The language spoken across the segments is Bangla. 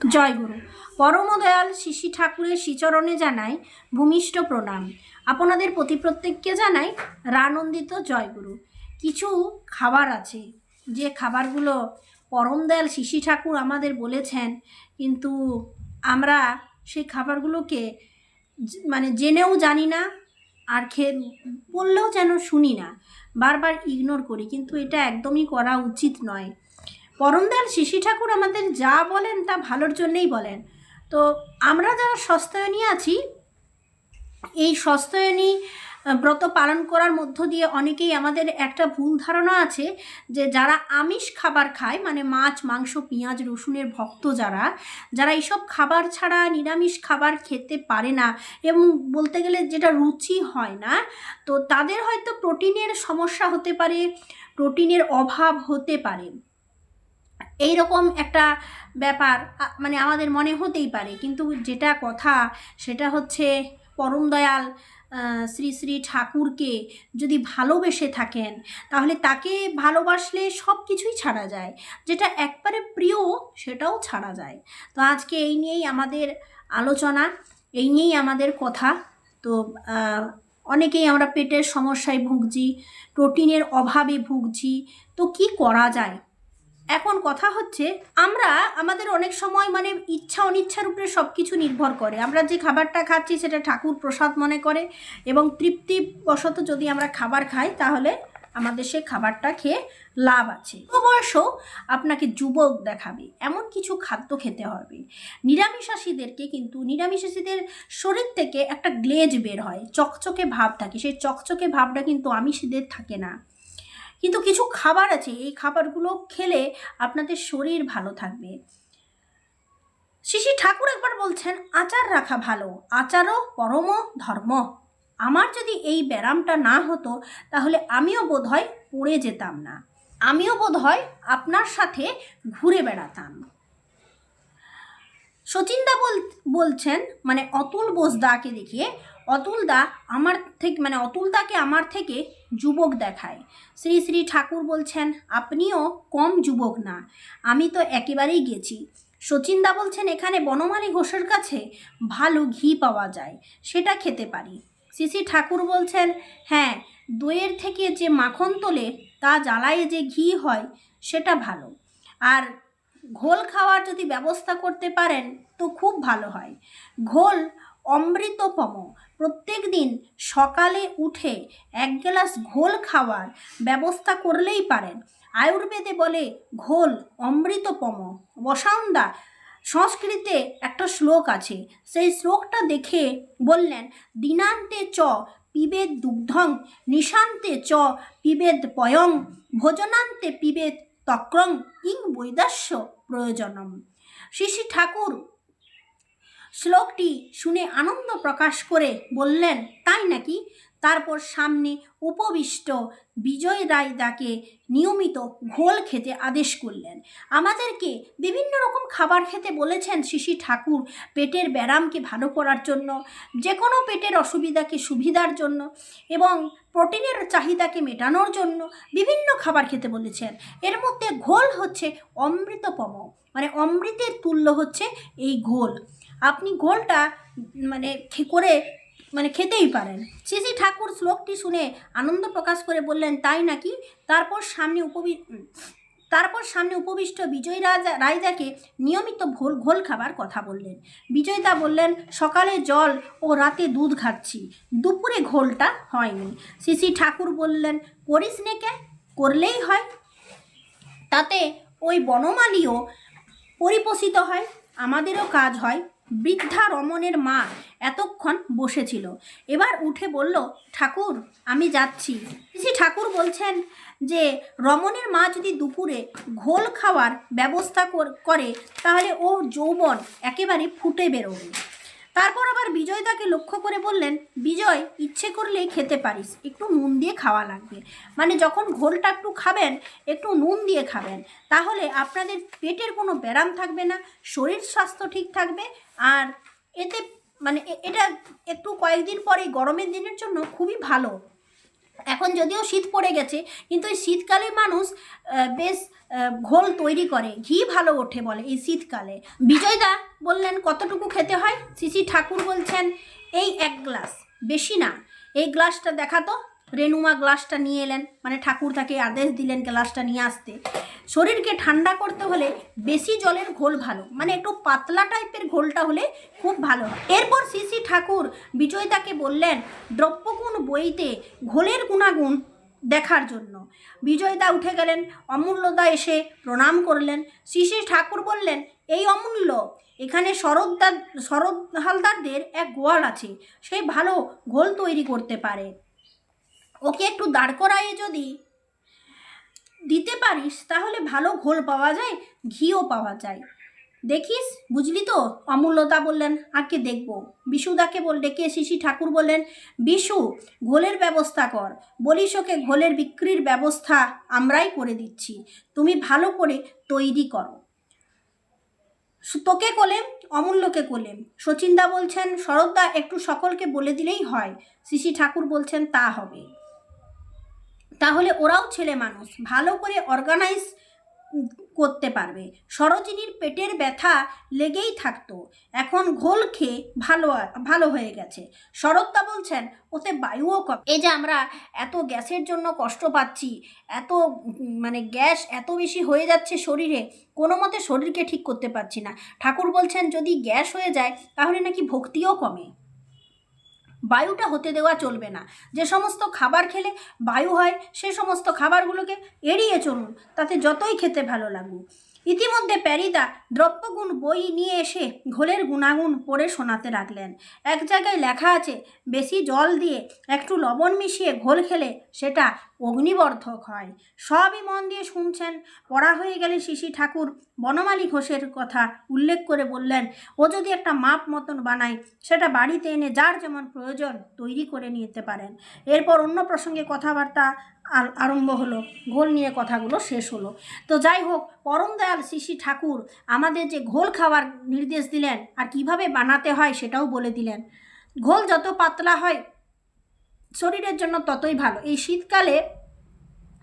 জয় গুরু। পরমদয়াল শিশি ঠাকুরের শ্রীচরণে জানাই ভূমিষ্ঠ প্রণাম। আপনাদের প্রতি প্রত্যেককে জানাই রানন্দিত জয়গুরু কিছু খাবার আছে। যে খাবারগুলো পরমদয়াল শিশি ঠাকুর আমাদের বলেছেন, কিন্তু আমরা সেই খাবারগুলোকে মানে জেনেও জানি না, আর খেয়ে বললেও যেন শুনি না। বারবার ইগনোর করি, কিন্তু এটা একদমই করা উচিত নয়। পরমদয়াল শিশি ঠাকুর আমাদের যা বলেন তা ভালোর জন্যেই বলেন। তো আমরা যারা সস্তায়নী আছি, এই সস্তায়নী ব্রত পালন করার মধ্য দিয়ে অনেকেই আমাদের একটা ভুল ধারণা আছে যে যারা আমিষ খাবার খায় মানে মাছ, মাংস, পেঁয়াজ, রসুনের ভক্ত যারা যারা এইসব খাবার ছাড়া নিরামিষ খাবার খেতে পারে না এবং বলতে গেলে যেটা রুচি হয় না, তো তাদের হয়তো প্রোটিনের সমস্যা হতে পারে, প্রোটিনের অভাব হতে পারে। এই রকম একটা ব্যাপার মানে আমাদের মনে হতেই পারে। কিন্তু যেটা কথা, সেটা হচ্ছে পরম দয়াল শ্রী শ্রী ঠাকুরকে যদি ভালোবেসে থাকেন, তাহলে তাকে ভালোবাসলে সব কিছুই ছাড়া যায়। যেটা একবারে প্রিয়, সেটাও ছাড়া যায়। তো আজকে এই নিয়েই আমাদের আলোচনা, এই নিয়েই আমাদের কথা। তো অনেকেই আমরা পেটের সমস্যায় ভুগছি, প্রোটিনের অভাবে ভুগছি। তো কি করা যায়? এখন কথা হচ্ছে, আমরা আমাদের অনেক সময় মানে ইচ্ছা অনিচ্ছার উপরে সব কিছু নির্ভর করে। আমরা যে খাবারটা খাচ্ছি সেটা ঠাকুর প্রসাদ মনে করে এবং তৃপ্তিবশত যদি আমরা খাবার খাই তাহলে আমাদের সে খাবারটা খেয়ে লাভ আছে। বয়সও আপনাকে যুবক দেখাবে, এমন কিছু খাদ্য খেতে হবে। নিরামিষাশীদেরকে কিন্তু, নিরামিষাশীদের শরীর থেকে একটা গ্লেজ বের হয়, চকচকে ভাব থাকে। সেই চকচকে ভাবটা কিন্তু আমিষীদের থাকে না। কিন্তু কিছু খাবার আছে, এই খাবারগুলো খেলে আপনাদের শরীর ভালো থাকবে। শিশি ঠাকুর একবার বলছেন, আচার রাখা ভালো, আচারও পরম ধর্ম। আমার যদি এই ব্যায়ামটা না হতো, তাহলে আমিও বোধহয় পড়ে যেতাম না। আমিও বোধহয় আপনার সাথে ঘুরে বেড়াতাম। সচিনদা বল, বলছেন মানে অতুল বোসদাকে দেখিয়ে অতুল দা আমার থেকে মানে অতুল দাকে আমার থেকে যুবক দেখায়। শ্রী শ্রী ঠাকুর বলছেন, আপনিও কম যুবক না, আমি তো একেবারেই গেছি। সচিনদা বলছেন, এখানে বনমালী ঘোষের কাছে ভালো ঘি পাওয়া যায়, সেটা খেতে পারি। শ্রী শ্রী ঠাকুর বলছেন হ্যাঁ দইয়ের থেকে যে মাখন তোলে, তা জ্বালায় যে ঘি হয়, সেটা ভালো। আর ঘোল খাওয়ার যদি ব্যবস্থা করতে পারেন, তো খুব ভালো হয়। ঘোল অমৃতপম। প্রত্যেক দিন সকালে উঠে এক গ্লাস ঘোল খাওয়ার ব্যবস্থা করলেই পারেন। আয়ুর্বেদে বলে, ঘোল অমৃতপম। বসাউন্দা সংস্কৃতে একটা শ্লোক আছে। সেই শ্লোকটা দেখে বললেন, দিনান্তে চ পিবেদ দুগ্ধং, নিশান্তে চ পিবেদ পয়ং, ভোজনান্তে পিবেদ তক্রং, ইং বৈদাস্য প্রয়োজনম। শ্রী শ্রী ঠাকুর শ্লোকটি শুনে আনন্দ প্রকাশ করে বললেন, তাই নাকি? তারপর সামনে উপবিষ্ট বিজয় রায় তাকে নিয়মিত ঘোল খেতে আদেশ করলেন। আমাদেরকে বিভিন্ন রকম খাবার খেতে বলেছেন শিশি ঠাকুর পেটের ব্যায়ামকে ভালো করার জন্য যে কোনো পেটের অসুবিধাকে সুবিধার জন্য এবং প্রোটিনের চাহিদাকে মেটানোর জন্য বিভিন্ন খাবার খেতে বলেছেন। এর মধ্যে ঘোল হচ্ছে অমৃতপম মানে অমৃতের তুল্য হচ্ছে এই ঘোল। আপনি ঘোলটা মানে করে মানে খেতেই পারেন। শ্রী ঠাকুর শ্লোকটি শুনে আনন্দ প্রকাশ করে বললেন, তাই নাকি? তারপর সামনে উপবি, তারপর সামনে উপবিষ্ট বিজয় রাজা রায়দাকে নিয়মিত ঘোল ঘোল খাবার কথা বললেন। বিজয়দা বললেন, সকালে জল ও রাতে দুধ খাচ্ছি। দুপুরে ঘোলটা হয়নি। শ্রী ঠাকুর বললেন, করিস নে কে? করলেই হয়। তাতে ওই বনমালীও পরিপোষিত হয়, আমাদেরও কাজ হয়। বৃদ্ধা রমণের মা এতক্ষণ বসেছিল। এবার উঠে বলল, ঠাকুর, আমি যাচ্ছি। শ্রী ঠাকুর বলছেন যে, রমণের মা যদি দুপুরে ঘোল খাওয়ার ব্যবস্থা কর- তাহলে ও যৌবন একেবারে ফুটে বেরোবে। তারপর আবার বিজয় তাকে লক্ষ্য করে বললেন, বিজয়, ইচ্ছে করলেই খেতে পারিস, একটু নুন দিয়ে খাওয়া লাগবে। মানে যখন ঘোলটা একটু খাবেন, একটু নুন দিয়ে খাবেন, তাহলে আপনাদের পেটের কোনো ব্যারাম থাকবে না, শরীর স্বাস্থ্য ঠিক থাকবে আর এতে মানে এটা একটু কয়েকদিন পরে গরমের দিনের জন্য খুবই ভালো। এখন যদিও শীত পড়ে গেছে, কিন্তু এই শীতকালে মানুষ বেশ ঘোল তৈরি করে, ঘি ভালো ওঠে বলে এই শীতকালে। বিজয়দা বললেন, কতটুকু খেতে হয়? শ্রী ঠাকুর বলছেন, এই এক গ্লাস, বেশি না। এই গ্লাসটা দেখাতো রেনুমা গ্লাসটা নিয়ে এলেন। মানে ঠাকুর তাকে আদেশ দিলেন গ্লাসটা নিয়ে আসতে। শরীরকে ঠান্ডা করতে হলে বেশি জলের ঘোল ভালো। মানে একটু পাতলা টাইপের ঘোলটা হলে খুব ভালো এরপর শ্রী ঠাকুর বিজয়দাকে বললেন, দ্রব্যগুণ বইতে ঘোলের গুণাগুণ দেখার জন্য। বিজয়দা উঠে গেলেন, অমূল্যদা এসে প্রণাম করলেন। শ্রী ঠাকুর বললেন, এই অমূল্য, এখানে শরৎদার, শরৎ হালদারদের এক গোয়াল আছে। সে ভালো ঘোল তৈরি করতে পারে। ওকে একটু দাঁড় করাইয়ে যদি দিতে পারিস, তাহলে ভালো ঘোল পাওয়া যায়, ঘিও পাওয়া যায়। দেখিস, বুঝলি তো? অমূল্যতা বললেন আগে দেখব। বিশুদাকে বল, ডেকে শিশি ঠাকুর বললেন, বিশু, ঘোলের ব্যবস্থা কর। বলিস ওকে, ঘোলের বিক্রির ব্যবস্থা আমরাই করে দিচ্ছি। তুমি ভালো করে তৈরি করো। তোকে কোলেম, অমূল্যকে কোলেম। শচীনদা বলছেন, শরৎদা একটু সকলকে বলে দিলেই হয়। শিশি ঠাকুর বলছেন, তা হবে। তাহলে ওরাও ছেলে মানুষ। ভালো করে অর্গানাইজ করতে পারবে। সরোজিনীর পেটের ব্যথা লেগেই থাকতো। এখন ঘোল খেয়ে ভালো ভালো হয়ে গেছে। শরৎদা বলছেন, ওতে বায়ুও কম। এই যে আমরা এত গ্যাসের জন্য কষ্ট পাচ্ছি, এত মানে গ্যাস এত বেশি হয়ে যাচ্ছে শরীরে, কোনো মতে শরীরকে ঠিক করতে পারছি না। ঠাকুর বলছেন, যদি গ্যাস হয়ে যায়, তাহলে নাকি ভক্তিও কমে। বায়ুটা হতে দেওয়া চলবে না। যে সমস্ত খাবার খেলে বায়ু হয়, সে সমস্ত খাবারগুলোকে এড়িয়ে চলুন, তাতে যতই খেতে ভালো লাগুক। ইতিমধ্যে প্যারিদা দ্রব্যগুণ বই নিয়ে এসে ঘোলের গুণাগুণ পড়ে শোনাতে লাগলেন। এক জায়গায় লেখা আছে, বেশি জল দিয়ে একটু লবণ মিশিয়ে ঘোল খেলে সেটা অগ্নিবর্ধক হয়। সবই মন দিয়ে শুনছেন। পড়া হয়ে গেলে শিশি ঠাকুর বনমালী ঘোষের কথা উল্লেখ করে বললেন, ও যদি একটা মাপ মতন বানায়, সেটা বাড়িতে এনে যার যেমন প্রয়োজন তৈরি করে নিতে পারেন। এরপর অন্য প্রসঙ্গে কথাবার্তা আর- আরম্ভ হলো, ঘোল নিয়ে কথাগুলো শেষ হলো। তো যাই হোক, পরম দয়াল শিশি ঠাকুর আমাদের যে ঘোল খাওয়ার নির্দেশ দিলেন আর কীভাবে বানাতে হয় সেটাও বলে দিলেন। ঘোল যত পাতলা হয় শরীরের জন্য ততই ভালো। এই শীতকালে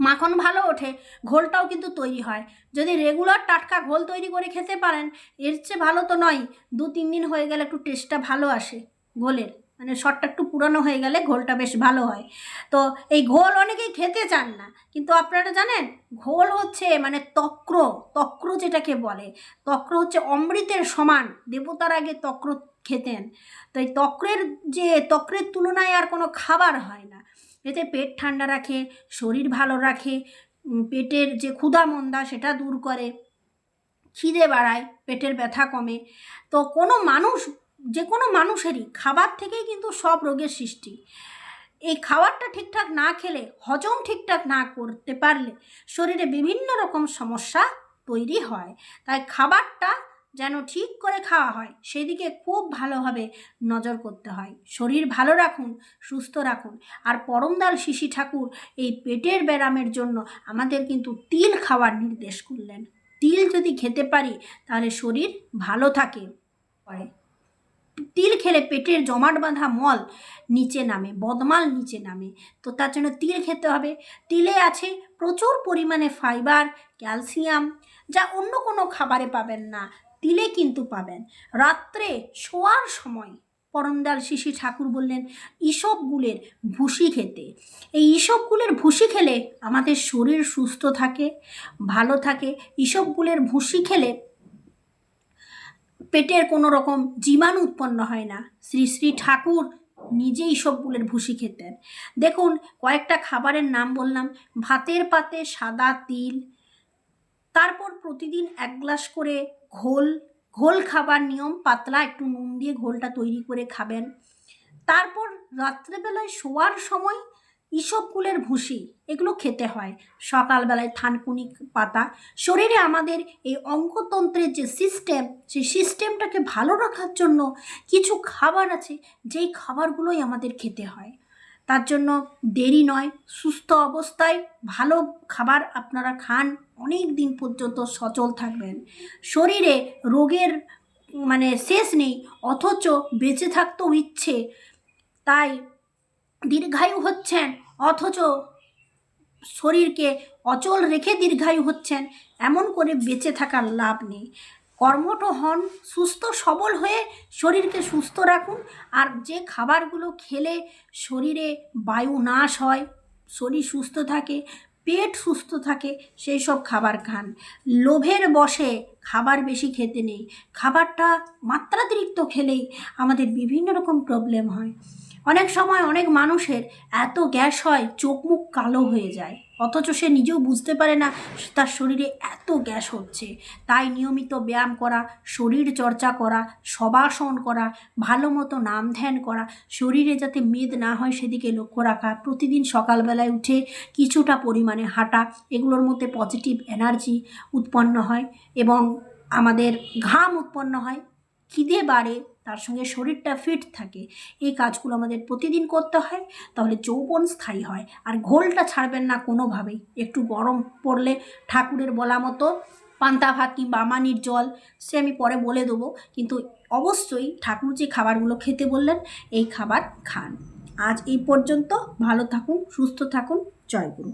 মাখন ভালো ওঠে, ঘোলটাও কিন্তু তৈরি হয়। যদি রেগুলার টাটকা ঘোল তৈরি করে খেতে পারেন, এর চেয়ে ভালো তো নয় দু তিন দিন হয়ে গেলে একটু টেস্টটা ভালো আসে ঘোলের। মানে শটটা একটু পুরানো হয়ে গেলে ঘোলটা বেশ ভালো হয়। তো এই ঘোল অনেকেই খেতে চান না, কিন্তু আপনারা জানেন, ঘোল হচ্ছে মানে তক্র তক্র যেটাকে বলে, তক্র হচ্ছে অমৃতের সমান, দেবতার আগে তক্র খেতেন। তো এই তক্রের যে, তক্রের তুলনায় আর কোনো খাবার হয় না। এতে পেট ঠান্ডা রাখে, শরীর ভালো রাখে পেটের যে ক্ষুধা মন্দা সেটা দূর করে, খিদে বাড়ায়, পেটের ব্যথা কমে। তো কোনো মানুষ যে কোনো মানুষেরই খাবার থেকেই কিন্তু সব রোগের সৃষ্টি। এই খাবারটা ঠিকঠাক না খেলে, হজম ঠিকঠাক না করতে পারলে শরীরে বিভিন্ন রকম সমস্যা তৈরি হয়। তাই খাবারটা যেন ঠিক করে খাওয়া হয়, সেদিকে খুব ভালোভাবে নজর করতে হয়। শরীর ভালো রাখুন, সুস্থ রাখুন। আর পরমদাল শিশি ঠাকুর এই পেটের ব্যায়ামের জন্য আমাদের কিন্তু তিল খাওয়ার নির্দেশ করলেন। তিল যদি খেতে পারি, তাহলে শরীর ভালো থাকে। পরে। তিল খেলে পেটের জমাট বাঁধা মল নিচে নামে, বদমাল নিচে নামে। তো তার জন্য তিল খেতে হবে। তিলে আছে প্রচুর পরিমাণে ফাইবার ক্যালসিয়াম যা অন্য কোনো খাবারে পাবেন না। তিলে কিন্তু পাবেন। রাত্রে শোয়ার সময় পরমদাল শিশি ঠাকুর বললেন ইসবগুলের ভুসি খেতে। এই ইসবগুলের ভুসি খেলে আমাদের শরীর সুস্থ থাকে, ভালো থাকে। ইসবগুলের ভুসি খেলে পেটের কোনো রকম জীবাণু উৎপন্ন হয় না। শ্রী শ্রী ঠাকুর নিজেই সবগুলোর ভুসি খেতেন। দেখুন, কয়েকটা খাবারের নাম বললাম। ভাতের পাতে সাদা তিল, তারপর প্রতিদিন এক গ্লাস করে ঘোল। ঘোল খাবার নিয়ম পাতলা, একটু নুন দিয়ে ঘোলটা তৈরি করে খাবেন। তারপর রাত্রেবেলায় শোয়ার সময় ইসবগুলের ভুসি, এগুলো খেতে হয়। সকালবেলায় থানকুনি পাতা। শরীরে আমাদের এই অঙ্কতন্ত্রের যে সিস্টেম সেই সিস্টেমটাকে ভালো রাখার জন্য কিছু খাবার আছে, যেই খাবারগুলোই আমাদের খেতে হয়। তার জন্য দেরি নয়, সুস্থ অবস্থায় ভালো খাবার আপনারা খান অনেক দিন পর্যন্ত সচল থাকবেন। শরীরে রোগের মানে শেষ নেই, অথচ বেঁচে থাকতেও ইচ্ছে। তাই দীর্ঘায়ু হচ্ছেন, অথচ শরীরকে অচল রেখে দীর্ঘায়ু হচ্ছেন, এমন করে বেঁচে থাকার লাভ নেই। কর্মঠ হন, সুস্থ সবল হয়ে শরীরকে সুস্থ রাখুন, আর যে খাবারগুলো খেলে শরীরে বায়ু নাশ হয়, শরীর সুস্থ থাকে, পেট সুস্থ থাকে, সেই সব খাবার খান। লোভের বশে খাবার বেশি খেতে নেই, খাবারটা মাত্রাতিরিক্ত খেলেই আমাদের বিভিন্ন রকম প্রবলেম হয়। অনেক সময় অনেক মানুষের এত গ্যাস হয়, চোখ মুখ কালো হয়ে যায়। অথচ সে নিজেও বুঝতে পারে না তার শরীরে এত গ্যাস হচ্ছে। তাই নিয়মিত ব্যায়াম করা, শরীর চর্চা করা সবাসন করা, ভালো মতো নাম ধ্যান করা, শরীরে যাতে মেদ না হয় সেদিকে লক্ষ্য রাখা, প্রতিদিন সকালবেলায় উঠে কিছুটা পরিমাণে হাঁটা, এগুলোর মধ্যে পজিটিভ এনার্জি উৎপন্ন হয় এবং আমাদের ঘাম উৎপন্ন হয়। খিদে বাড়ে, তার সঙ্গে শরীরটা ফিট থাকে। এই কাজগুলো আমাদের প্রতিদিন করতে হয়, তাহলে যৌবন স্থায়ী হয়। আর ঘোলটা ছাড়বেন না কোনোভাবেই। একটু গরম পড়লে ঠাকুরের বলা মতো পান্তা ভাত কিংবা আমানির জল, সে আমি পরে বলে দেবো। কিন্তু অবশ্যই ঠাকুর যে খাবারগুলো খেতে বললেন, এই খাবার খান। আজ এই পর্যন্ত। ভালো থাকুন, সুস্থ থাকুন। জয় গুরু।